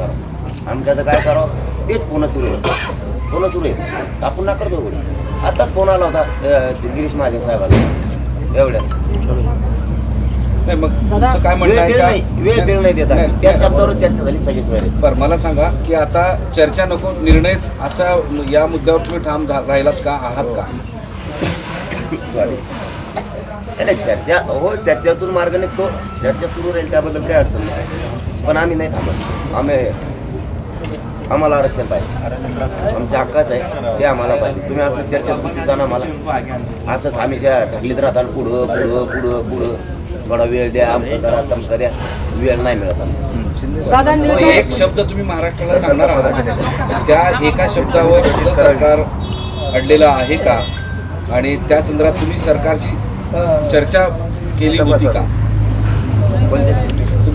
करा. आमच्याचं काय करावं? तेच फोन सुरू आहे. फोन सुरू आहे. आपण ना करतो गोडी आताच फोन आला होता गिरीश महाजन साहेबांना एवढ्या. नाही मग तुमचं काय वेळ म्हणणं आहे बिल का? नाही. वेळ बिल नाही देता. नाही, त्या नाही. शब्दावर चर्चा झाली सगळीच बरं मला सांगा की आता चर्चा नको निर्णयच असा या मुद्द्यावर तुम्ही ठाम झा- राहिलात का? आहात का? नाही चर्चा हो चर्चेतून मार्ग निघतो. चर्चा सुरू राहील त्याबद्दल काही अडचण नाही. पण आम्ही नाही थांबत. आम्ही आम्हाला आरक्षण पाहिजे. आमच्या हक्काच आहे ते आम्हाला पाहिजे. तुम्ही असं चर्चेत गुंतताना मला. असंच आम्ही ढकलीत राहता पुढं पुढं पुढं पुढं. थोडा वेळ द्या आमचं करा तमकं द्या. वेळ नाही मिळत आमचा. एक शब्द तुम्ही महाराष्ट्राला सांगणार आहात. त्या एका शब्दावर सरकार अडलेलं आहे का? आणि त्या संदर्भात तुम्ही सरकारशी चर्चा केली होती का? कोणत्याशी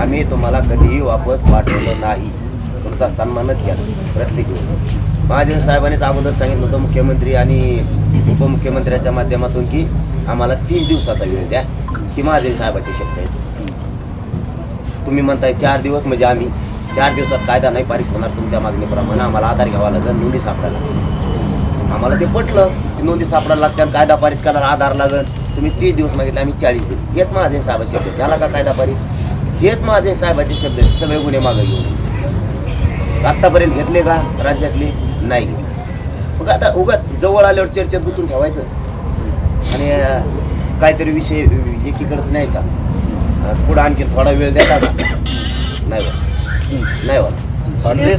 आम्ही तुम्हाला कधीही वापस पाठवलं नाही. तुमचा सन्मानच केला प्रत्येक वेळेस महाजन साहेबांनीच अगोदर सांगितलं होतं मुख्यमंत्री आणि उपमुख्यमंत्र्यांच्या माध्यमातून की आम्हाला तीस दिवसाचा वेळ द्या की महाजन साहेबाचे शब्द आहेत तुम्ही म्हणताय चार दिवस म्हणजे आम्ही चार दिवसात कायदा नाही पारित होणार तुमच्या मागणीप्रमाणे. आम्हाला आधार घ्यावा लागेल नोंदी सापडायला लागेल. आम्हाला ते पटलं की नोंदी सापडायला लागतात कायदा पारित करायला आधार लागेल. तुम्ही तीस दिवस मागितले आम्ही चाळीस दिवस. हेच महाजन साहेबाचे शब्द आहेत. झाला का कायदा पारित? हेच माझे साहेबाचे शब्द आहेत. सगळे गुन्हे मागे घेऊन. आत्तापर्यंत घेतले का? राज्यातले? नाही घेतले. मग आता उगाच जवळ आल्यावर चर्चेत गुंतून ठेवायचं. आणि काहीतरी विषय एकीकडेच न्यायचा. पुढं आणखी थोडा वेळ द्यायचा? नाही होत. नाही निर्णय-